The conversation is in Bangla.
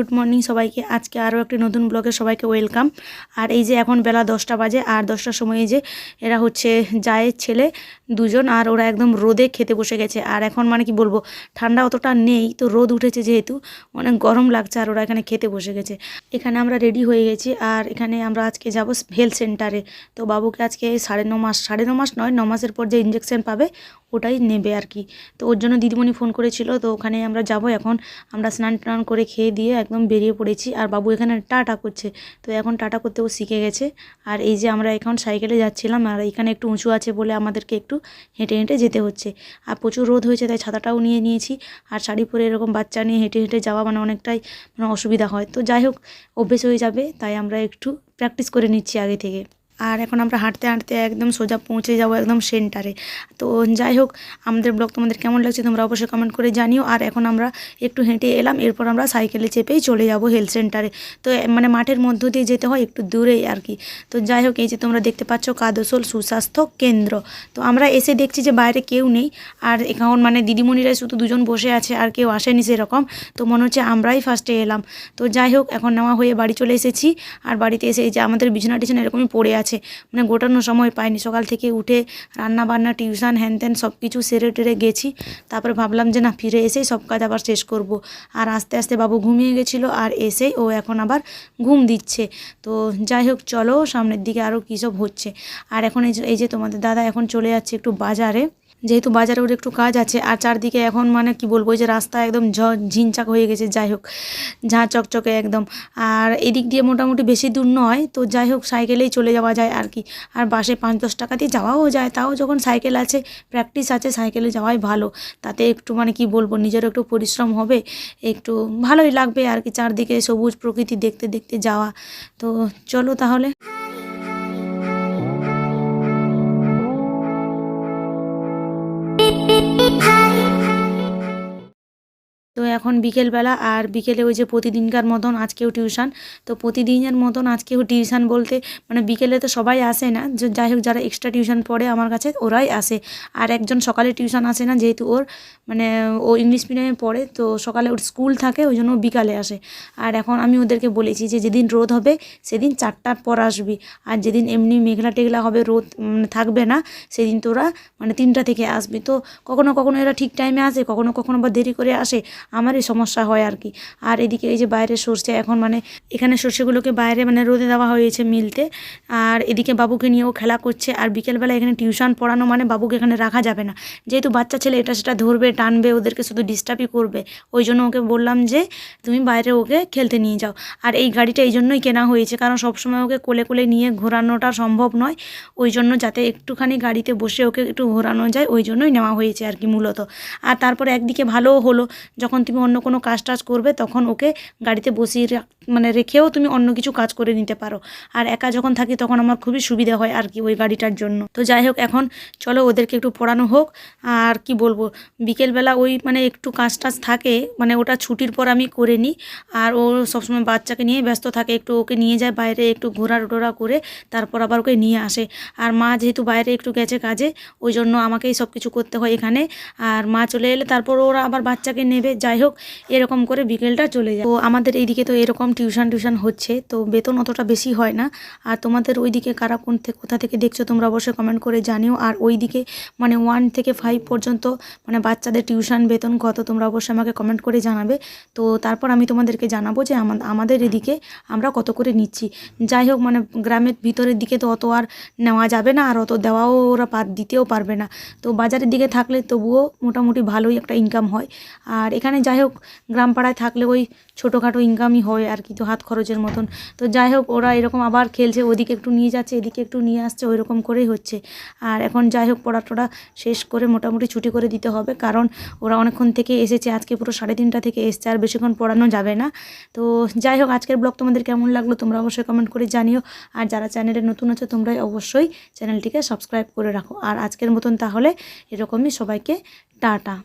গুড মর্নিং সবাইকে। আজকে আরও একটি নতুন ব্লগে সবাইকে ওয়েলকাম আর এই যে এখন বেলা দশটা বাজে, আর দশটার সময় যে এরা হচ্ছে জায়ের ছেলে দুজন, আর ওরা একদম রোদে খেতে বসে গেছে। আর এখন মানে কি বলব, ঠান্ডা অতটা নেই, তো রোদ উঠেছে যেহেতু, অনেক গরম লাগছে, আর ওরা এখানে খেতে বসে গেছে। এখানে আমরা রেডি হয়ে গেছি, আর এখানে আমরা আজকে যাব হেলথ সেন্টারে তো বাবুকে আজকে সাড়ে ন মাস, সাড়ে ন মাস নয়, ন মাসের পর যে ইঞ্জেকশন পাবে, ওটাই নেবে আর কি। তো ওর জন্য দিদিমণি ফোন করেছিল, তো ওখানে আমরা যাব এখন। আমরা স্নান টান করে খেয়ে দিয়ে একদম বেরিয়ে পড়েছি আর বাবু এখানে টাটা করছে। তো এখন টাটা করতে ও শিখে গেছে। আর এই যে আমরা এখন সাইকেলে যাচ্ছিলাম আর এখানে একটু উঁচু আছে বলে আমাদেরকে একটু হেঁটে হেঁটে যেতে হচ্ছে। আর প্রচুর রোদ হয়েছে তাই ছাতাটাও নিয়ে নিয়েছি। আর শাড়ি পরে এরকম বাচ্চা নিয়ে হেঁটে হেঁটে যাওয়া মানে অনেকটাই মানে অসুবিধা হয়। তো যাই হোক, অভ্যেস হয়ে যাবে তাই আমরা একটু প্র্যাকটিস করে নিচ্ছি আগে থেকে। আর এখন আমরা হাঁটতে হাঁটতে একদম সোজা পৌঁছে যাব একদম সেন্টারে। তো যাই হোক, আমাদের ব্লগ তোমাদের কেমন লাগছে তোমরা অবশ্যই কমেন্ট করে জানিও। আর এখন আমরা একটু হেঁটে এলাম, এরপর আমরা সাইকেলে চেপেই চলে যাব হেলথ সেন্টারে তো মানে মাঠের মধ্য দিয়ে যেতে হয় একটু দূরেই আর কি। তো যাই হোক, এই যে তোমরা দেখতে পাচ্ছ কাদোসল সুস্বাস্থ্য কেন্দ্র। তো আমরা এসে দেখছি যে বাইরে কেউ নেই। আর এখন মানে দিদিমণিরাই শুধু দুজন বসে আছে, আর কেউ আসেনি সেরকম। তো মনে হচ্ছে আমরাই ফার্স্টে এলাম। তো যাই হোক, এখন নেওয়া হয়ে বাড়ি চলে এসেছি। আর বাড়িতে এসে এই যে আমাদের বিছানা টিছানা এরকমই পড়ে আছে। মানে গোটানোর সময় পাইনি। সকাল থেকে উঠে রান্না বান্না টিউশন, হ্যান ত্যান সব কিছু সেরে টেরে গেছি। তারপরে ভাবলাম যে না, ফিরে এসেই সব কাজ আবার শেষ করব। আর আস্তে আস্তে বাবু ঘুমিয়ে গেছিল আর এসেই ও এখন আবার ঘুম দিচ্ছে। তো যাই হোক, চলো সামনের দিকে আরও কী সব হচ্ছে। আর এখন এই যে তোমাদের দাদা এখন চলে যাচ্ছে একটু বাজারে। যেহেতু বাজারে ওর একটু কাজ আছে, আর চারদিকে এখন মানে কি বলব যে রাস্তা একদম ঝিনচাক হয়ে গেছে, যাই হোক, ঝাঁ চকচকে একদম। আর এদিক দিয়ে মোটামুটি বেশি দূর নয়, তো যাই হোক, সাইকেলেই চলে যাওয়া যায় আর কি। আর বাসে পাঁচ দশ টাকা দিয়ে যাওয়াও যায়, তাও যখন সাইকেল আছে, প্র্যাকটিস আছে, সাইকেলে যাওয়াই ভালো। তাতে একটু মানে কি বলব, নিজেরও একটু পরিশ্রম হবে, একটু ভালোই লাগবে আর কি, চারদিকে সবুজ প্রকৃতি দেখতে দেখতে যাওয়া। তো চলো তাহলে। তো এখন বিকেলবেলা আর বিকেলে ওই যে প্রতিদিনকার মতন আজকেও টিউশন। তো প্রতিদিনের মতন আজকেও টিউশন বলতে মানে বিকেলে তো সবাই আসে না। যাই হোক যারা এক্সট্রা টিউশন পড়ে আমার কাছে ওরাই আসে। আর একজন সকালে টিউশন আসে না যেহেতু ওর মানে ও ইংলিশ মিডিয়ামে পড়ে, তো সকালে ওর স্কুল থাকে, ওই জন্য বিকালে আসে। আর এখন আমি ওদেরকে বলেছি যে যেদিন রোদ হবে সেদিন চারটার পর আসবি। আর যেদিন এমনি মেঘলা টেঘলা হবে, রোদ থাকবে না, সেদিন তোরা মানে তিনটা থেকে আসবি। তো কখনো কখনো এরা ঠিক টাইমে আসে, কখনো কখনো বা দেরি করে আসে। আমারই সমস্যা হয় আর কি। আর এদিকে এই যে বাইরে সর্ষে, এখন মানে এখানে সর্ষেগুলোকে বাইরে মানে রোদে দেওয়া হয়েছে মিলতে। আর এদিকে বাবুকে নিয়েও খেলা করছে। আর বিকেলবেলা এখানে টিউশন পড়ানো মানে বাবুকে এখানে রাখা যাবে না। যেহেতু বাচ্চা ছেলে, এটা সেটা ধরবে, টানবে, ওদেরকে শুধু ডিস্টার্বই করবে। ওই জন্য ওকে বললাম যে, তুমি বাইরে ওকে খেলতে নিয়ে যাও। আর এই গাড়িটা এই জন্যই কেনা হয়েছে। কারণ সবসময় ওকে কোলে কোলে নিয়ে ঘোরানোটা সম্ভব নয়। ওই জন্য যাতে একটুখানি গাড়িতে বসে ওকে একটু ঘোরানো যায়, ওই জন্যই নেওয়া হয়েছে আর কি মূলত। আর তারপরে একদিকে ভালোও হলো। যখন তুমি অন্য কোনো কাজ টাজ করবে তখন ওকে গাড়িতে বসিয়ে রাখ মানে রেখেও তুমি অন্য কিছু কাজ করে নিতে পারো। আর একা যখন থাকি তখন আমার খুবই সুবিধা হয় আর কি ওই গাড়িটার জন্য। তো যাই হোক, এখন চলো ওদেরকে একটু পড়ানো হোক। আর কি বলব, বিকেলবেলা ওই মানে একটু কাজ টাজ থাকে মানে ওটা ছুটির পর আমি করে নিই। আর ও সবসময় বাচ্চাকে নিয়ে ব্যস্ত থাকে, একটু ওকে নিয়ে যায় বাইরে একটু ঘোরা টোরা করে, তারপর আবার ওকে নিয়ে আসে। আর মা যেহেতু বাইরে একটু গেছে কাজে, ওই জন্য আমাকেই সব কিছু করতে হয় এখানে। আর মা চলে এলে তারপর ওরা আবার বাচ্চাকে নেবে। যাই হোক, এরকম করে বিকেলটা চলে যায়। তো আমাদের এইদিকে তো এরকম টিউশন টিউশন হচ্ছে, তো বেতন অতটা বেশি হয় না। আর তোমাদের ওইদিকে কারা কোন থেকে কোথা থেকে দেখছ তোমরা অবশ্যই কমেন্ট করে জানিও। আর ওইদিকে মানে ওয়ান থেকে ফাইভ পর্যন্ত মানে বাচ্চাদের টিউশন বেতন কত তোমরা অবশ্যই আমাকে কমেন্ট করে জানাবে। তো তারপর আমি তোমাদেরকে জানাব যে আমা- আমাদের এদিকে আমরা কত করে নিচ্ছি। যাই হোক মানে গ্রামের ভিতরের দিকে তো অত আর নেওয়া যাবে না, আর অত দেওয়াও ওরা পা দিতেও পারবে না। তো বাজারের দিকে থাকলে তবুও মোটামুটি ভালোই একটা ইনকাম হয়। আর এখানে যাই হোক গ্রাম পাড়ায় থাকলে ওই ছোটোখাটো ইনকামই হয় আর কি, তো হাত খরচের মতন। তো যাই হোক, ওরা এরকম আবার খেলছে, ওদিকে একটু নিয়ে যাচ্ছে, এদিকে একটু নিয়ে আসছে ওই রকম করেই হচ্ছে। আর এখন যাই হোক পড়া টড়া শেষ করে মোটামুটি ছুটি করে দিতে হবে, কারণ ওরা অনেকক্ষণ থেকে এসেছে, আজকে পুরো সাড়ে তিনটা থেকে এসছে, আর বেশিক্ষণ পড়ানো যাবে না। তো যাই হোক, আজকের ব্লগ তোমাদের কেমন লাগল তোমরা অবশ্যই কমেন্ট করে জানিও। আর যারা চ্যানেলে নতুন আছো তোমরা অবশ্যই চ্যানেলটিকে সাবস্ক্রাইব করে রাখো। আর আজকের মতন তাহলে এরকমই, সবাইকে টাটা।